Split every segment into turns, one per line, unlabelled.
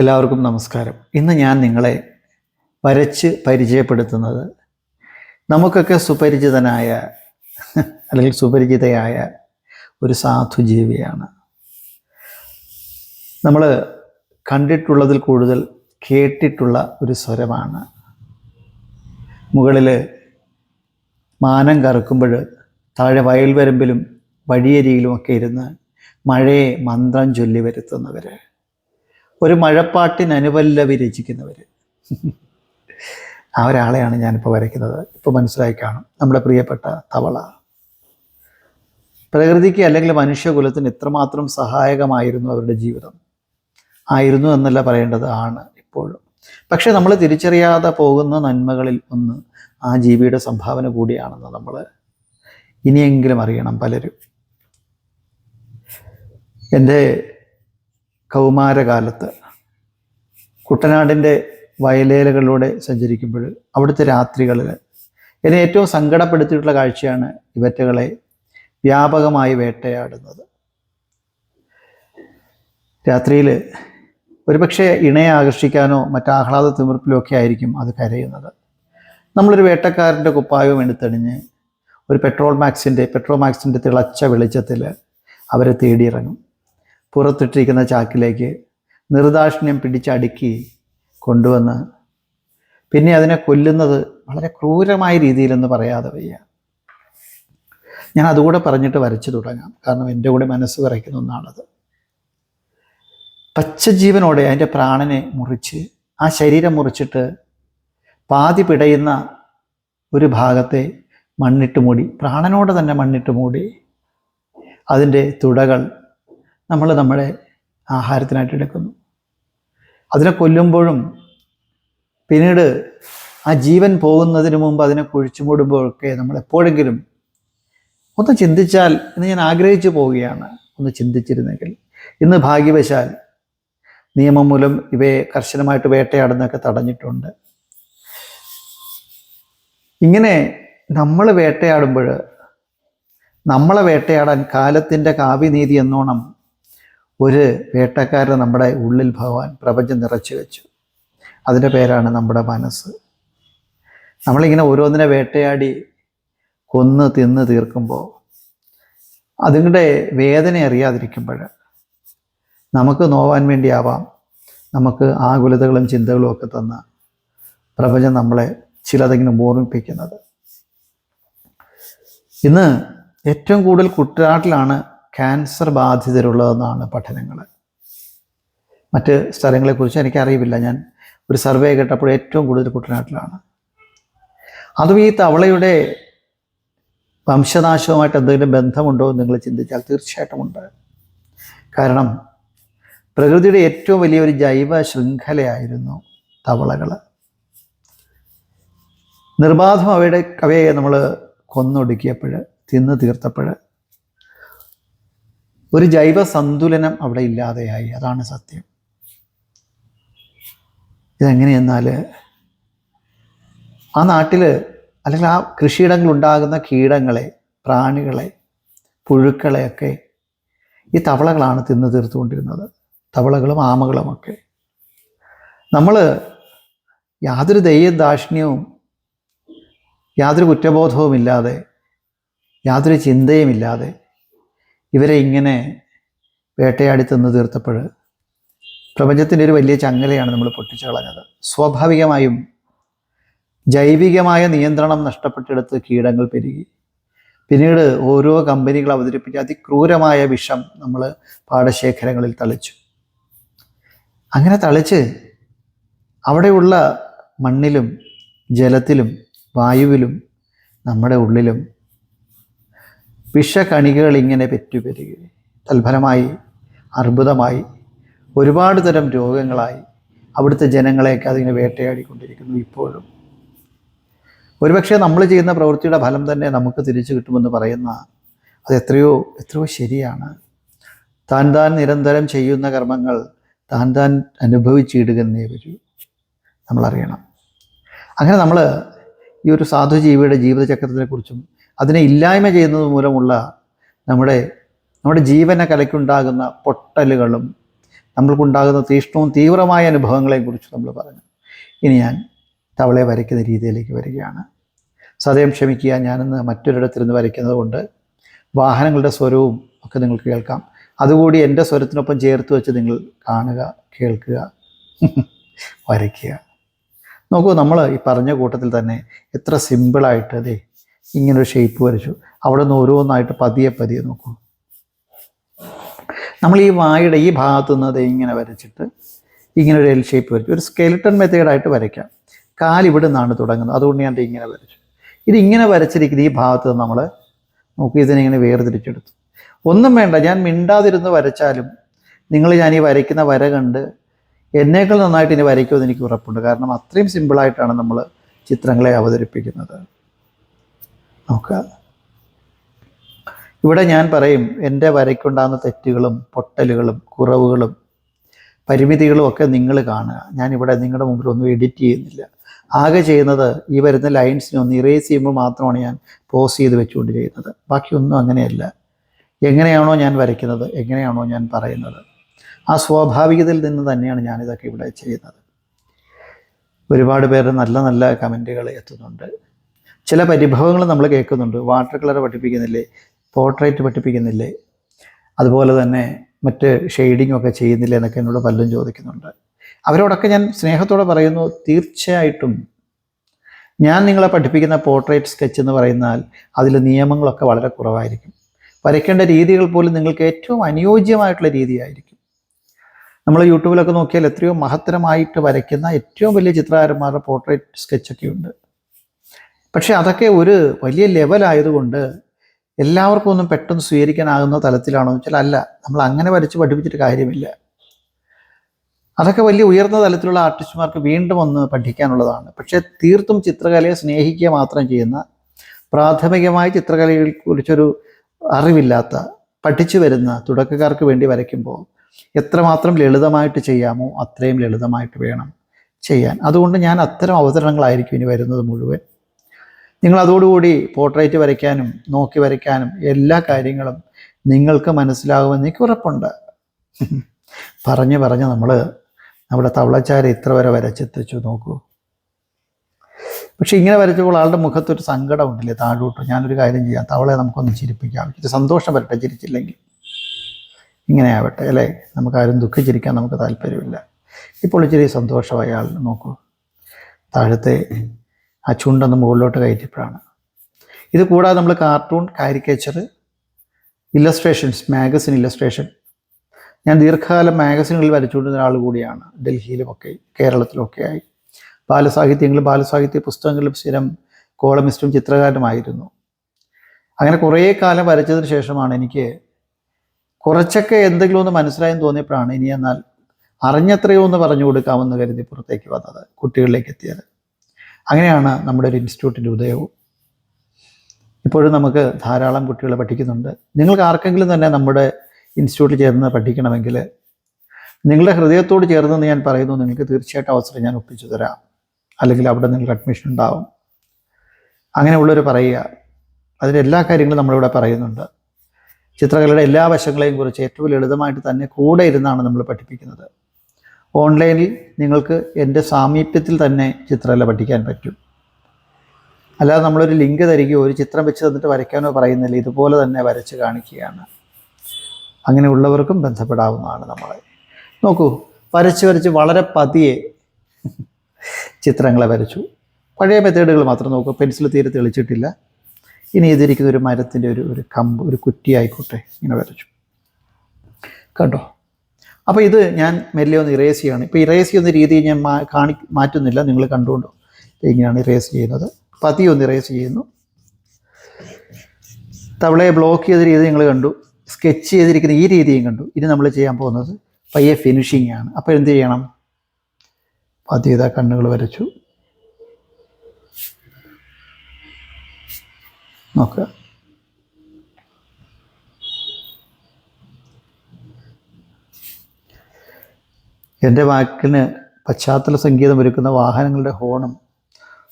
എല്ലാവർക്കും നമസ്കാരം. ഇന്ന് ഞാൻ നിങ്ങളെ വരച്ച് പരിചയപ്പെടുത്തുന്നത് നമുക്കൊക്കെ സുപരിചിതനായ അല്ലെങ്കിൽ സുപരിചിതയായ ഒരു സാധുജീവിയാണ് നമ്മൾ കണ്ടിട്ടുള്ളതിൽ കൂടുതൽ കേട്ടിട്ടുള്ള ഒരു സ്വരമാണ്. മുകളിൽ മാനം കറക്കുമ്പോൾ താഴെ വയൽവരമ്പിലും വഴിയരിയിലുമൊക്കെ ഇരുന്ന് മഴയെ മന്ത്രം ചൊല്ലി വരുത്തുന്നവർ ഒരു മഴപ്പാട്ടിന് അനുപല്ലവി രചിക്കുന്നവർ ആ ഒരാളെയാണ് ഞാനിപ്പോൾ വരയ്ക്കുന്നത്. ഇപ്പോൾ മനസ്സിലായി കാണും. നമ്മുടെ പ്രിയപ്പെട്ട തവള. പ്രകൃതിക്ക് അല്ലെങ്കിൽ മനുഷ്യകുലത്തിന് എത്രമാത്രം സഹായകമായിരുന്നു അവരുടെ ജീവിതം. ആയിരുന്നു എന്നല്ല പറയേണ്ടത് ആണ് ഇപ്പോഴും. പക്ഷെ നമ്മൾ തിരിച്ചറിയാതെ പോകുന്ന നന്മകളിൽ ഒന്ന് ആ ജീവിയുടെ സംഭാവന കൂടിയാണെന്ന് നമ്മൾ ഇനിയെങ്കിലും അറിയണം പലരും. എന്റെ കൗമാരകാലത്ത് കുട്ടനാടിന്റെ വയലേലകളിലൂടെ സഞ്ചരിക്കുമ്പോൾ അവിടുത്തെ രാത്രികളിൽ എന്നെ ഏറ്റവും സങ്കടപ്പെടുത്തിയിട്ടുള്ള കാഴ്ചയാണ് ഇവറ്റകളെ വ്യാപകമായി വേട്ടയാടുന്നത്. രാത്രിയിൽ ഒരുപക്ഷെ ഇണയെ ആകർഷിക്കാനോ മറ്റാഹ്ലാദ തിമിർപ്പിലോ ഒക്കെ ആയിരിക്കും അത് കരയുന്നത്. നമ്മളൊരു വേട്ടക്കാരന്റെ കുപ്പായവും എടുത്തണിഞ്ഞ് ഒരു പെട്രോൾ മാക്സിന്റെ പെട്രോൾ മാക്സിന്റെ തിളച്ച വെളിച്ചത്തിൽ അവരെ തേടിയിറങ്ങും. പുറത്തിട്ടിരിക്കുന്ന ചാക്കിലേക്ക് നിർദാക്ഷിണ്യം പിടിച്ചടുക്കി കൊണ്ടുവന്ന് പിന്നെ അതിനെ കൊല്ലുന്നത് വളരെ ക്രൂരമായ രീതിയിലെന്ന് പറയാതെ വയ്യ. ഞാൻ അതുകൂടെ പറഞ്ഞിട്ട് വരച്ചു തുടങ്ങാം. കാരണം എന്റെ കൂടെ മനസ്സ് വിറയ്ക്കുന്ന ഒന്നാണത്. പച്ചജീവനോടെ അതിന്റെ പ്രാണനെ മുറിച്ച് ആ ശരീരം മുറിച്ചിട്ട് പാതി പിടയുന്ന ഒരു ഭാഗത്തെ മണ്ണിട്ട് മൂടി പ്രാണനോടെ തന്നെ മണ്ണിട്ട് മൂടി അതിന്റെ തുടകൾ നമ്മൾ നമ്മുടെ ആഹാരത്തിനായിട്ട് എടുക്കുന്നു. അതിനെ കൊല്ലുമ്പോഴും പിന്നീട് ആ ജീവൻ പോകുന്നതിന് മുമ്പ് അതിനെ കുഴിച്ചു മൂടുമ്പോഴൊക്കെ നമ്മൾ എപ്പോഴെങ്കിലും ഒന്ന് ചിന്തിച്ചാൽ എന്ന് ഞാൻ ആഗ്രഹിച്ചു പോവുകയാണ് ഒന്ന് ചിന്തിച്ചിരുന്നെങ്കിൽ. ഇന്ന് ഭാഗ്യവശാൽ നിയമം മൂലം ഇവയെ കർശനമായിട്ട് വേട്ടയാടുന്നൊക്കെ തടഞ്ഞിട്ടുണ്ട്. ഇങ്ങനെ നമ്മൾ വേട്ടയാടുമ്പോൾ നമ്മളെ വേട്ടയാടാൻ കാലത്തിന്റെ കാവ്യനീതി എന്നോണം ഒരു വേട്ടക്കാരൻ നമ്മുടെ ഉള്ളിൽ ഭഗവാൻ പ്രപഞ്ചം നിറച്ചു വെച്ചു. അതിന്റെ പേരാണ് നമ്മുടെ മനസ്സ്. നമ്മളിങ്ങനെ ഓരോന്നിനെ വേട്ടയാടി കൊന്ന് തിന്ന് തീർക്കുമ്പോൾ അതിങ്ങളുടെ വേദന അറിയാതിരിക്കുമ്പോൾ നമുക്ക് നോവാൻ വേണ്ടിയാവാം. നമുക്ക് ആകുലതകളും ചിന്തകളും ഒക്കെ തന്ന പ്രപഞ്ചം നമ്മളെ ചിലതെങ്കിലും ഓർമ്മിപ്പിക്കുന്നത്. ഇന്ന് ഏറ്റവും കൂടുതൽ കുട്ടനാട്ടിലാണ് ക്യാൻസർ ബാധിതരുള്ളതെന്നാണ് പഠനങ്ങൾ. മറ്റ് സ്ഥലങ്ങളെക്കുറിച്ച് എനിക്കറിയില്ല. ഞാൻ ഒരു സർവേ കേട്ടപ്പോൾ ഏറ്റവും കൂടുതൽ കുട്ടനാട്ടിലാണ്. അതും ഈ തവളയുടെ വംശനാശവുമായിട്ട് എന്തെങ്കിലും ബന്ധമുണ്ടോ എന്ന് നിങ്ങൾ ചിന്തിച്ചാൽ തീർച്ചയായിട്ടും ഉണ്ട്. കാരണം പ്രകൃതിയുടെ ഏറ്റവും വലിയൊരു ജൈവ ശൃംഖലയായിരുന്നു തവളകൾ. നിർബാധം അവയുടെ അവയെ നമ്മൾ കൊന്നൊടുക്കിയപ്പോൾ തിന്ന് തീർത്തപ്പോൾ ഒരു ജൈവ സന്തുലനം അവിടെ ഇല്ലാതെയായി. അതാണ് സത്യം. ഇതെങ്ങനെയെന്നാൽ ആ നാട്ടിൽ അല്ലെങ്കിൽ ആ കൃഷിയിടങ്ങളിൽ ഉണ്ടാകുന്ന കീടങ്ങളെ പ്രാണികളെ പുഴുക്കളെയൊക്കെ ഈ തവളകളാണ് തിന്നു തീർത്തുകൊണ്ടിരുന്നത്. തവളകളും ആമകളുമൊക്കെ. നമ്മൾ യാതൊരു ദയ്യം ദാക്ഷിണ്യവും യാതൊരു കുറ്റബോധവും ഇല്ലാതെ യാതൊരു ചിന്തയുമില്ലാതെ ഇവരെ ഇങ്ങനെ വേട്ടയാടി തന്നു തീർത്തപ്പോൾ പ്രപഞ്ചത്തിന്റെ ഒരു വലിയ ചങ്ങലയാണ് നമ്മൾ പൊട്ടിച്ചു കളഞ്ഞത്. സ്വാഭാവികമായും ജൈവികമായ നിയന്ത്രണം നഷ്ടപ്പെട്ടെടുത്ത് കീടങ്ങൾ പെരുകി. പിന്നീട് ഓരോ കമ്പനികൾ അവതരിപ്പിച്ച അതിക്രൂരമായ വിഷം നമ്മൾ പാടശേഖരങ്ങളിൽ തളിച്ചു. അങ്ങനെ തളിച്ച് അവിടെയുള്ള മണ്ണിലും ജലത്തിലും വായുവിലും നമ്മുടെ ഉള്ളിലും വിഷകണികകൾ ഇങ്ങനെ പെറ്റുപെരുകയും തൽഫലമായി അർബുദമായി ഒരുപാട് തരം രോഗങ്ങളായി അവിടുത്തെ ജനങ്ങളെയൊക്കെ അതിങ്ങനെ വേട്ടയാടിക്കൊണ്ടിരിക്കുന്നു ഇപ്പോഴും. ഒരുപക്ഷെ നമ്മൾ ചെയ്യുന്ന പ്രവൃത്തിയുടെ ഫലം തന്നെ നമുക്ക് തിരിച്ചു കിട്ടുമെന്ന് പറയുന്ന അത് എത്രയോ എത്രയോ ശരിയാണ്. താൻ താൻ നിരന്തരം ചെയ്യുന്ന കർമ്മങ്ങൾ താൻ താൻ അനുഭവിച്ചിടുകന്നേ വരൂ. നമ്മളറിയണം. അങ്ങനെ നമ്മൾ ഈ ഒരു സാധു സാധുജീവിയുടെ ജീവിതചക്രത്തെക്കുറിച്ചും അതിനെ ഇല്ലായ്മ ചെയ്യുന്നത് മൂലമുള്ള നമ്മുടെ നമ്മുടെ ജീവനെ കലയ്ക്കുണ്ടാകുന്ന പൊട്ടലുകളും നമ്മൾക്കുണ്ടാകുന്ന തീഷ്ണവും തീവ്രമായ അനുഭവങ്ങളെയും കുറിച്ച് നമ്മൾ പറഞ്ഞു. ഇനി ഞാൻ തവളയെ വരയ്ക്കുന്ന രീതിയിലേക്ക് വരികയാണ്. സദയം ക്ഷമിക്കുക ഞാനിന്ന് മറ്റൊരിടത്തിരുന്ന് വരയ്ക്കുന്നത് കൊണ്ട് വാഹനങ്ങളുടെ സ്വരവും ഒക്കെ നിങ്ങൾക്ക് കേൾക്കാം. അതുകൂടി എന്റെ സ്വരത്തിനൊപ്പം ചേർത്ത് വെച്ച് നിങ്ങൾ കാണുക കേൾക്കുക വരയ്ക്കുക. നോക്കൂ നമ്മൾ ഈ പറഞ്ഞ കൂട്ടത്തിൽ തന്നെ എത്ര സിമ്പിളായിട്ട് അതെ ഇങ്ങനൊരു ഷേപ്പ് വരച്ചു. അവിടെ നിന്ന് ഓരോന്നായിട്ട് പതിയെ പതിയെ നോക്കൂ. നമ്മൾ ഈ വായുടെ ഈ ഭാഗത്ത് നിന്ന് ഇങ്ങനെ വരച്ചിട്ട് ഇങ്ങനെ ഒരു എൽ ഷേപ്പ് വരച്ചു. ഒരു സ്കെലിട്ടൺ മെത്തേഡായിട്ട് വരയ്ക്കാം. കാലിവിടെ നിന്നാണ് തുടങ്ങുന്നത്. അതുകൊണ്ട് ഞാൻ ഇങ്ങനെ വരച്ചു. ഇത് ഇങ്ങനെ വരച്ചിരിക്കുന്ന ഈ ഭാഗത്ത് നമ്മൾ നോക്കി ഇതിനിങ്ങനെ വേർതിരിച്ചെടുത്തു. ഒന്നും വേണ്ട ഞാൻ മിണ്ടാതിരുന്ന് വരച്ചാലും നിങ്ങൾ ഞാൻ ഈ വരയ്ക്കുന്ന വര കണ്ട് എന്നേക്കാൾ നന്നായിട്ട് ഇനി വരയ്ക്കുമെന്ന് എനിക്ക് ഉറപ്പുണ്ട്. കാരണം അത്രയും സിമ്പിളായിട്ടാണ് നമ്മൾ ചിത്രങ്ങളെ അവതരിപ്പിക്കുന്നത്. നോക്കുക. ഇവിടെ ഞാൻ പറയും എന്റെ വരയ്ക്കുണ്ടാകുന്ന തെറ്റുകളും പൊട്ടലുകളും കുറവുകളും പരിമിതികളും ഒക്കെ നിങ്ങൾ കാണുക. ഞാനിവിടെ നിങ്ങളുടെ മുമ്പിൽ ഒന്നും എഡിറ്റ് ചെയ്യുന്നില്ല. ആകെ ചെയ്യുന്നത് ഈ വരുന്ന ലൈൻസിനെ ഒന്ന് ഇറേസ് ചെയ്യുമ്പോൾ മാത്രമാണ് ഞാൻ പോസ് ചെയ്ത് വെച്ചുകൊണ്ട് ചെയ്യുന്നത് ബാക്കിയൊന്നും അങ്ങനെയല്ല. എങ്ങനെയാണോ ഞാൻ വരയ്ക്കുന്നത് എങ്ങനെയാണോ ഞാൻ പറയുന്നത്. ആ സ്വാഭാവികതയിൽ നിന്ന് തന്നെയാണ് ഞാനിതൊക്കെ ഇവിടെ ചെയ്യുന്നത്. ഒരുപാട് പേര് നല്ല നല്ല കമന്റുകൾ എത്തുന്നുണ്ട്. ചില പരിഭവങ്ങൾ നമ്മൾ കേൾക്കുന്നുണ്ട്. വാട്ടർ കളർ പഠിപ്പിക്കുന്നില്ലേ? പോർട്രേറ്റ് പഠിപ്പിക്കുന്നില്ലേ? അതുപോലെ തന്നെ മറ്റ് ഷെയ്ഡിംഗ് ഒക്കെ ചെയ്യുന്നില്ല എന്നൊക്കെ എന്നോട് പലരും ചോദിക്കുന്നുണ്ട്. അവരോടൊക്കെ ഞാൻ സ്നേഹത്തോടെ പറയുന്നു തീർച്ചയായിട്ടും. ഞാൻ നിങ്ങളെ പഠിപ്പിക്കുന്ന പോർട്രേറ്റ് സ്കെച്ച് എന്ന് പറയുന്നാൽ അതിൽ നിയമങ്ങളൊക്കെ വളരെ കുറവായിരിക്കും. വരയ്ക്കേണ്ട രീതികൾ പോലും നിങ്ങൾക്ക് ഏറ്റവും അനുയോജ്യമായിട്ടുള്ള രീതിയായിരിക്കും. നമ്മൾ യൂട്യൂബിലൊക്കെ നോക്കിയാൽ എത്രയോ മഹത്തരമായിട്ട് വരയ്ക്കുന്ന ഏറ്റവും വലിയ ചിത്രകാരന്മാരുടെ പോർട്രേറ്റ് സ്കെച്ചൊക്കെ ഉണ്ട്. പക്ഷേ അതൊക്കെ ഒരു വലിയ ലെവലായതുകൊണ്ട് എല്ലാവർക്കും ഒന്നും പെട്ടെന്ന് സ്വീകരിക്കാനാകുന്ന തലത്തിലാണോ എന്ന് വെച്ചാൽ അല്ല നമ്മൾ അങ്ങനെ വരച്ച് പഠിപ്പിച്ചിട്ട് കാര്യമില്ല. അതൊക്കെ വലിയ ഉയർന്ന തലത്തിലുള്ള ആർട്ടിസ്റ്റുമാർക്ക് വീണ്ടും ഒന്ന് പഠിക്കാനുള്ളതാണ്. പക്ഷേ തീർത്തും ചിത്രകലയെ സ്നേഹിക്കുക മാത്രം ചെയ്യുന്ന പ്രാഥമികമായി ചിത്രകലയെ കുറിച്ചൊരു അറിവില്ലാത്ത പഠിച്ചു വരുന്ന തുടക്കക്കാർക്ക് വേണ്ടി വരയ്ക്കുമ്പോൾ എത്രമാത്രം ലളിതമായിട്ട് ചെയ്യാമോ അത്രയും ലളിതമായിട്ട് വേണം ചെയ്യാൻ. അതുകൊണ്ട് ഞാൻ അത്തരം അവതരണങ്ങളായിരിക്കും ഇനി വരുന്നത് മുഴുവൻ. നിങ്ങൾ അതോടുകൂടി പോർട്രേറ്റ് വരയ്ക്കാനും നോക്കി വരയ്ക്കാനും എല്ലാ കാര്യങ്ങളും നിങ്ങൾക്ക് മനസ്സിലാകുമെന്ന് എനിക്ക് ഉറപ്പുണ്ട്. പറഞ്ഞ് പറഞ്ഞ് നമ്മൾ നമ്മുടെ തവളച്ചാര ഇത്ര വരെ വരച്ചെത്തിച്ചു നോക്കൂ. പക്ഷെ ഇങ്ങനെ വരച്ചപ്പോൾ ആളുടെ മുഖത്തൊരു സങ്കടം ഉണ്ടല്ലേ താഴോട്ട്. ഞാനൊരു കാര്യം ചെയ്യാം തവളെ നമുക്കൊന്ന് ചിരിപ്പിക്കാം. ഇച്ചിരി സന്തോഷം വരട്ടെ ചിരിച്ചില്ലെങ്കിൽ. ഇങ്ങനെ ആവട്ടെ അല്ലേ? നമുക്കാരും ദുഃഖിച്ചിരിക്കാൻ നമുക്ക് താല്പര്യമില്ല. ഇപ്പോൾ ഇച്ചിരി സന്തോഷമായ ആൾ നോക്കൂ. താഴത്തെ ആ ചുണ്ടൊന്ന് മുകളിലോട്ട് കയറ്റിയപ്പോഴാണ്. ഇത് കൂടാതെ നമ്മൾ cartoon caricature illustrations magazine illustration ഞാൻ ദീർഘകാലം മാഗസിനുകളിൽ വരച്ചുകൊണ്ടിരുന്ന ആൾ കൂടിയാണ്. ഡൽഹിയിലുമൊക്കെ കേരളത്തിലൊക്കെ ആയി ബാലസാഹിത്യങ്ങളും ബാലസാഹിത്യ പുസ്തകങ്ങളിലും സ്ഥിരം കോളമിസ്റ്റും ചിത്രകാരനുമായിരുന്നു. അങ്ങനെ കുറേ കാലം വരച്ചതിന് ശേഷമാണ് എനിക്ക് കുറച്ചൊക്കെ എന്തെങ്കിലും ഒന്ന് മനസ്സിലായെന്ന് തോന്നിയപ്പോഴാണ് ഇനി എന്നാൽ അറിഞ്ഞത്രയോ ഒന്ന് പറഞ്ഞു കൊടുക്കാമെന്ന് കരുതി പുറത്തേക്ക് വന്നത് കുട്ടികളിലേക്ക് എത്തിയത്. അങ്ങനെയാണ് നമ്മുടെ ഒരു ഇൻസ്റ്റിറ്റ്യൂട്ടിന്റെ ഉദയവും. ഇപ്പോഴും നമുക്ക് ധാരാളം കുട്ടികൾ പഠിക്കുന്നുണ്ട്. നിങ്ങൾക്ക് ആർക്കെങ്കിലും തന്നെ നമ്മുടെ ഇൻസ്റ്റിറ്റ്യൂട്ടിൽ ചേർന്ന് പഠിക്കണമെങ്കിൽ നിങ്ങളുടെ ഹൃദയത്തോട് ചേർന്നെന്ന് ഞാൻ പറയുന്നു നിങ്ങൾക്ക് തീർച്ചയായിട്ടും അവസരം ഞാൻ ഒപ്പിച്ചു തരാം. അല്ലെങ്കിൽ അവിടെ നിങ്ങൾക്ക് അഡ്മിഷൻ ഉണ്ടാവും. അങ്ങനെയുള്ളവർ പറയുക. അതിന്റെ എല്ലാ കാര്യങ്ങളും നമ്മളിവിടെ പറയുന്നുണ്ട്. ചിത്രകലയുടെ എല്ലാ വശങ്ങളെയും കുറിച്ച് ഏറ്റവും ലളിതമായിട്ട് തന്നെ കൂടെ ഇരുന്നാണ് നമ്മൾ പഠിപ്പിക്കുന്നത്. ഓൺലൈനിൽ നിങ്ങൾക്ക് എന്റെ സാമീപ്യത്തിൽ തന്നെ ചിത്രകല പഠിക്കാൻ പറ്റും. അല്ലാതെ നമ്മളൊരു ലിങ്ക് തരികയോ ഒരു ചിത്രം വെച്ച് തന്നിട്ട് വരയ്ക്കാനോ പറയുന്നില്ല. ഇതുപോലെ തന്നെ വരച്ച് കാണിക്കുകയാണ്. അങ്ങനെയുള്ളവർക്കും ബന്ധപ്പെടാവുന്നതാണ് നമ്മളെ. നോക്കൂ വരച്ച് വരച്ച് വളരെ പതിയെ ചിത്രങ്ങളെ വരച്ചു. പഴയ മെത്തേഡുകൾ മാത്രം നോക്കൂ. പെൻസിൽ തീരെ തെളിച്ചിട്ടില്ല. ഇനി ഇതിരിക്കുന്ന ഒരു മരത്തിന്റെ ഒരു ഒരു കമ്പ് ഒരു കുറ്റി ആയിക്കോട്ടെ ഇങ്ങനെ വരച്ചു. കണ്ടോ? അപ്പോൾ ഇത് ഞാൻ മെല്ലെ ഒന്ന് ഇറേസ് ചെയ്യാണ്. ഇപ്പോൾ ഇറേസ് ചെയ്യുന്ന രീതി ഞാൻ മാ കാണി മാറ്റുന്നില്ല. നിങ്ങൾ കണ്ടുകൊണ്ടോ ഇങ്ങനെയാണ് ഇറേസ് ചെയ്യുന്നത്. പതി ഒന്ന് ഇറേസ് ചെയ്യുന്നു. തവളയെ ബ്ലോക്ക് ചെയ്ത രീതി നിങ്ങൾ കണ്ടു. സ്കെച്ച് ചെയ്തിരിക്കുന്ന ഈ രീതിയും കണ്ടു. ഇനി നമ്മൾ ചെയ്യാൻ പോകുന്നത് പയ്യെ ഫിനിഷിംഗ് ആണ്. അപ്പോൾ എന്ത് ചെയ്യണം? പതിയത കണ്ണുകൾ വരച്ചു. നോക്കുക. എന്റെ വാക്കിന് പശ്ചാത്തല സംഗീതം ഒരുക്കുന്ന വാഹനങ്ങളുടെ ഹോണും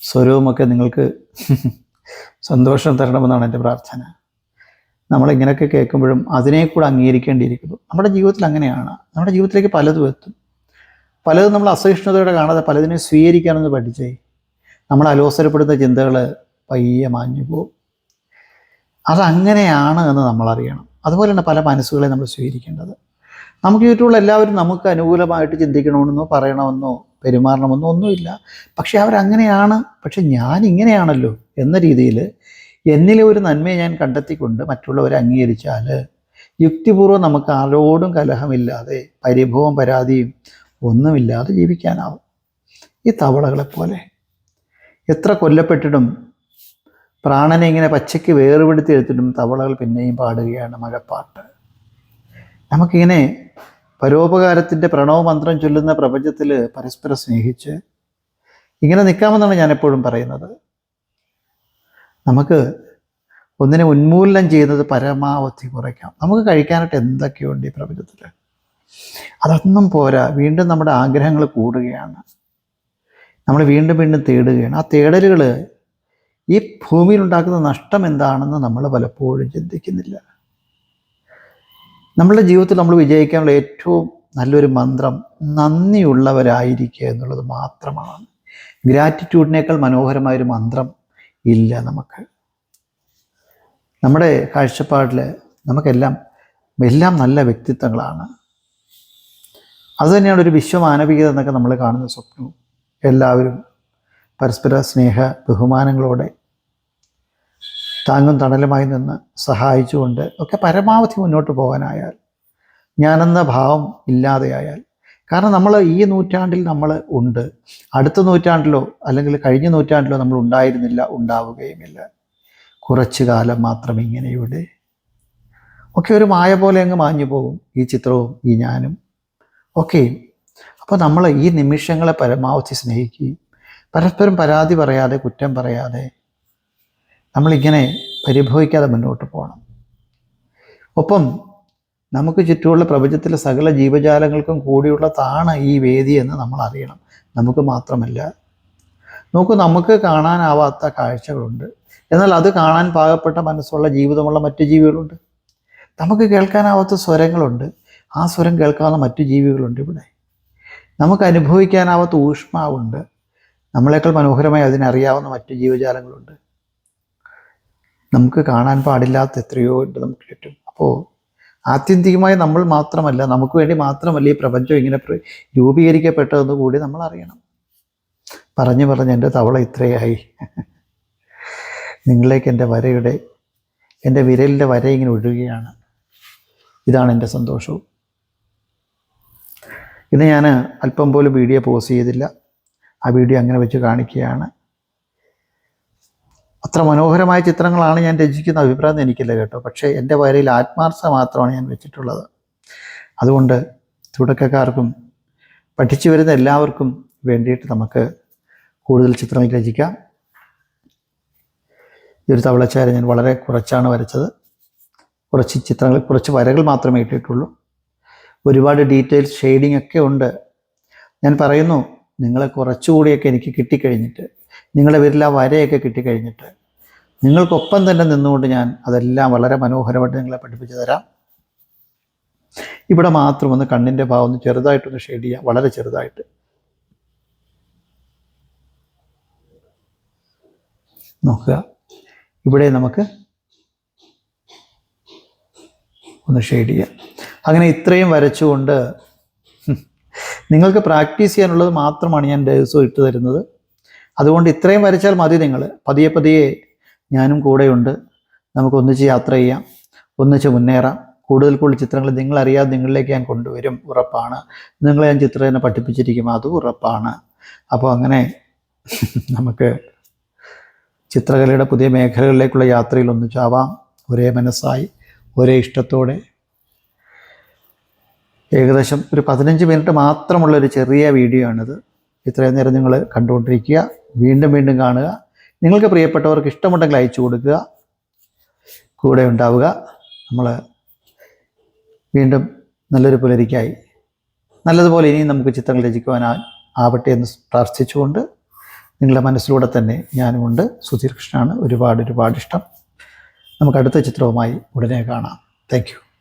സ്വരവുമൊക്കെ നിങ്ങൾക്ക് സന്തോഷം തരണമെന്നാണ് എന്റെ പ്രാർത്ഥന. നമ്മളിങ്ങനെയൊക്കെ കേൾക്കുമ്പോഴും അതിനെ കൂടെ അംഗീകരിക്കേണ്ടിയിരിക്കുന്നു. നമ്മുടെ ജീവിതത്തിൽ അങ്ങനെയാണ്. നമ്മുടെ ജീവിതത്തിലേക്ക് പലതും എത്തും. പലതും നമ്മൾ അസഹിഷ്ണുതയോടെ കാണാതെ പലതിനെ സ്വീകരിക്കാനൊന്ന് പഠിച്ചേ. നമ്മൾ അലോസരപ്പെടുന്ന ചിന്തകൾ പയ്യെ മാഞ്ഞു പോകും അതങ്ങനെയാണ് എന്ന് നമ്മളറിയണം. അതുപോലെ തന്നെ പല മനസ്സുകളെ നമ്മൾ സ്വീകരിക്കേണ്ടത്. നമുക്ക് ചുറ്റുമുള്ള എല്ലാവരും നമുക്ക് അനുകൂലമായിട്ട് ചിന്തിക്കണമെന്നോ പറയണമെന്നോ പെരുമാറണമെന്നോ ഒന്നുമില്ല. പക്ഷെ അവരങ്ങനെയാണ്. പക്ഷെ ഞാൻ ഇങ്ങനെയാണല്ലോ എന്ന രീതിയിൽ എന്നിലെ ഒരു നന്മയെ ഞാൻ കണ്ടെത്തിക്കൊണ്ട് മറ്റുള്ളവരെ അംഗീകരിച്ചാൽ യുക്തിപൂർവം നമുക്ക് ആരോടും കലഹമില്ലാതെ പരിഭവം പരാതിയും ഒന്നുമില്ലാതെ ജീവിക്കാനാവും. ഈ തവളകളെ പോലെ എത്ര കൊല്ലപ്പെട്ടിട്ടും പ്രാണനെ ഇങ്ങനെ പച്ചയ്ക്ക് വേർപെടുത്തി എടുത്തിട്ടും തവളകൾ പിന്നെയും പാടുകയാണ് മഴപ്പാട്ട്. നമുക്കിങ്ങനെ പരോപകാരത്തിന്റെ പ്രണവമന്ത്രം ചൊല്ലുന്ന പ്രപഞ്ചത്തിൽ പരസ്പരം സ്നേഹിച്ച് ഇങ്ങനെ നിൽക്കാമെന്നാണ് ഞാൻ എപ്പോഴും പറയുന്നത്. നമുക്ക് ഒന്നിനെ ഉന്മൂലനം ചെയ്യുന്നത് പരമാവധി കുറയ്ക്കാം. നമുക്ക് കഴിക്കാനായിട്ട് എന്തൊക്കെയുണ്ട് ഈ പ്രപഞ്ചത്തിൽ? അതൊന്നും പോരാ. വീണ്ടും നമ്മുടെ ആഗ്രഹങ്ങൾ കൂടുകയാണ്. നമ്മൾ വീണ്ടും വീണ്ടും തേടുകയാണ്. ആ തേടലുകൾ ഈ ഭൂമിയിൽ ഉണ്ടാക്കുന്ന നഷ്ടം എന്താണെന്ന് നമ്മൾ പലപ്പോഴും ചിന്തിക്കുന്നില്ല. നമ്മളുടെ ജീവിതത്തിൽ നമ്മൾ വിജയിക്കാനുള്ള ഏറ്റവും നല്ലൊരു മന്ത്രം നന്ദിയുള്ളവരായിരിക്കുക എന്നുള്ളത് മാത്രമാണ്. ഗ്രാറ്റിറ്റ്യൂഡിനേക്കാൾ മനോഹരമായൊരു മന്ത്രം ഇല്ല നമുക്ക്. നമ്മുടെ കാഴ്ചപ്പാടിൽ നമുക്കെല്ലാം എല്ലാം നല്ല വ്യക്തിത്വങ്ങളാണ്. അതുതന്നെയാണ് ഒരു വിശ്വമാനവികത എന്നൊക്കെ നമ്മൾ കാണുന്ന സ്വപ്നവും. എല്ലാവരും പരസ്പര സ്നേഹ ബഹുമാനങ്ങളോടെ താങ്ങും തണലുമായി നിന്ന് സഹായിച്ചുകൊണ്ട് ഒക്കെ പരമാവധി മുന്നോട്ട് പോകാനായാൽ ഞാനെന്ന ഭാവം ഇല്ലാതെയായാൽ കാരണം നമ്മൾ ഈ നൂറ്റാണ്ടിൽ നമ്മൾ ഉണ്ട്. അടുത്ത നൂറ്റാണ്ടിലോ അല്ലെങ്കിൽ കഴിഞ്ഞ നൂറ്റാണ്ടിലോ നമ്മൾ ഉണ്ടായിരുന്നില്ല ഉണ്ടാവുകയുമില്ല. കുറച്ചു കാലം മാത്രം ഇങ്ങനെയുടെ ഒക്കെ ഒരു മായ പോലെ അങ്ങ് മാഞ്ഞു പോകും ഈ ചിത്രവും ഈ ഞാനും. ഒക്കെ. അപ്പോൾ നമ്മൾ ഈ നിമിഷങ്ങളെ പരമാവധി സ്നേഹിക്കുകയും പരസ്പരം പരാതി പറയാതെ കുറ്റം പറയാതെ നമ്മളിങ്ങനെ പരിഭവിക്കാതെ മുന്നോട്ട് പോകണം. ഒപ്പം നമുക്ക് ചുറ്റുമുള്ള പ്രപഞ്ചത്തിലെ സകല ജീവജാലങ്ങൾക്കും കൂടിയുള്ളതാണ് ഈ വേദി എന്ന് നമ്മൾ അറിയണം. നമുക്ക് മാത്രമല്ല നോക്കൂ നമുക്ക് കാണാനാവാത്ത കാഴ്ചകളുണ്ട്. എന്നാൽ അത് കാണാൻ പാകപ്പെട്ട മനസ്സുള്ള ജീവിതമുള്ള മറ്റു ജീവികളുണ്ട്. നമുക്ക് കേൾക്കാനാവാത്ത സ്വരങ്ങളുണ്ട്. ആ സ്വരം കേൾക്കാവുന്ന മറ്റു ജീവികളുണ്ട് ഇവിടെ. നമുക്ക് അനുഭവിക്കാനാവാത്ത ഊഷ്മാവുണ്ട്. നമ്മളെക്കാൾ മനോഹരമായി അതിനറിയാവുന്ന മറ്റു ജീവജാലങ്ങളുണ്ട്. നമുക്ക് കാണാൻ പാടില്ലാത്ത എത്രയോ ഉണ്ട് നമുക്ക് ചുറ്റും. അപ്പോൾ ആത്യന്തികമായി നമ്മൾ മാത്രമല്ല നമുക്ക് വേണ്ടി മാത്രമല്ല ഈ പ്രപഞ്ചം ഇങ്ങനെ രൂപീകരിക്കപ്പെട്ടതെന്ന് കൂടി നമ്മൾ അറിയണം. പറഞ്ഞു പറഞ്ഞ് എന്റെ തവള ഇത്രയായി. നിങ്ങളിലേക്ക് എന്റെ വരയുടെ എന്റെ വിരലിന്റെ വര ഇങ്ങനെ ഒഴുകുകയാണ്. ഇതാണ് എന്റെ സന്തോഷവും. ഇന്ന് ഞാൻ അല്പം പോലും വീഡിയോ പോസ്റ്റ് ചെയ്തില്ല. ആ വീഡിയോ അങ്ങനെ വെച്ച് കാണിക്കുകയാണ്. അത്ര മനോഹരമായ ചിത്രങ്ങളാണ് ഞാൻ രചിക്കുന്ന അഭിപ്രായം എനിക്കില്ല കേട്ടോ. പക്ഷേ എന്റെ വരയിൽ ആത്മാർത്ഥത മാത്രമാണ് ഞാൻ വെച്ചിട്ടുള്ളത്. അതുകൊണ്ട് തുടക്കക്കാർക്കും പഠിച്ചു വരുന്ന എല്ലാവർക്കും വേണ്ടിയിട്ട് നമുക്ക് കൂടുതൽ ചിത്രങ്ങൾ രചിക്കാം. ഈ ഒരു തവളച്ചാര ഞാൻ വളരെ കുറച്ചാണ് വരച്ചത്. കുറച്ച് ചിത്രങ്ങൾ കുറച്ച് വരകൾ മാത്രമേ ഇട്ടിട്ടുള്ളൂ. ഒരുപാട് ഡീറ്റെയിൽസ് ഷെയ്ഡിങ് ഒക്കെ ഉണ്ട്. ഞാൻ പറയുന്നു നിങ്ങളെ കുറച്ചുകൂടിയൊക്കെ എനിക്ക് കിട്ടിക്കഴിഞ്ഞിട്ട് നിങ്ങളുടെ പേരിൽ ആ വരയൊക്കെ കിട്ടിക്കഴിഞ്ഞിട്ട് നിങ്ങൾക്കൊപ്പം തന്നെ നിന്നുകൊണ്ട് ഞാൻ അതെല്ലാം വളരെ മനോഹരമായിട്ട് നിങ്ങളെ പഠിപ്പിച്ചു തരാം. ഇവിടെ മാത്രം ഒന്ന് കണ്ണിന്റെ ഭാവം ഒന്ന് ചെറുതായിട്ടൊന്ന് ഷെയ്ഡ് ചെയ്യാം വളരെ ചെറുതായിട്ട്. നോക്കുക. ഇവിടെ നമുക്ക് ഒന്ന് ഷെയ്ഡ് ചെയ്യാം. അങ്ങനെ ഇത്രയും വരച്ചുകൊണ്ട് നിങ്ങൾക്ക് പ്രാക്ടീസ് ചെയ്യാനുള്ളത് മാത്രമാണ് ഞാൻ ദിവസവും ഇട്ട് തരുന്നത്. അതുകൊണ്ട് ഇത്രയും വരച്ചാൽ മതി നിങ്ങൾ പതിയെ പതിയെ ഞാനും കൂടെയുണ്ട്. നമുക്ക് ഒന്നിച്ച് യാത്ര ചെയ്യാം. ഒന്നിച്ച് മുന്നേറാം. കൂടുതൽ കൂടുതൽ ചിത്രങ്ങൾ നിങ്ങൾ അറിയാതെ നിങ്ങളിലേക്ക് ഞാൻ കൊണ്ടുവരും. ഉറപ്പാണ്. നിങ്ങളെ ഞാൻ ചിത്രരചന പഠിപ്പിച്ചിരിക്കും. അതും ഉറപ്പാണ്. അപ്പോൾ അങ്ങനെ നമുക്ക് ചിത്രകലയുടെ പുതിയ മേഖലകളിലേക്കുള്ള യാത്രയിൽ ഒന്നിച്ചാവാം ഒരേ മനസ്സായി ഒരേ ഇഷ്ടത്തോടെ. ഏകദേശം ഒരു പതിനഞ്ച് മിനിറ്റ് മാത്രമുള്ള ഒരു ചെറിയ വീഡിയോ ആണിത്. ഇത്രയും നേരം നിങ്ങൾ കണ്ടുകൊണ്ടിരിക്കുക. വീണ്ടും വീണ്ടും കാണുക. നിങ്ങൾക്ക് പ്രിയപ്പെട്ടവർക്ക് ഇഷ്ടമുണ്ടെങ്കിൽ അയച്ചു കൊടുക്കുക. കൂടെ ഉണ്ടാവുക. നമ്മൾ വീണ്ടും നല്ലൊരു പുലരിക്കായി. നല്ലതുപോലെ ഇനിയും നമുക്ക് ചിത്രങ്ങൾ രചിക്കുവാൻ ആവട്ടെ എന്ന് പ്രാർത്ഥിച്ചുകൊണ്ട് നിങ്ങളുടെ മനസ്സിലൂടെ തന്നെ ഞാനുമുണ്ട്. സുധീർ കൃഷ്ണനാണ് ഒരുപാട് ഒരുപാട് ഇഷ്ടം. നമുക്ക് അടുത്ത ചിത്രവുമായി ഉടനെ കാണാം. താങ്ക്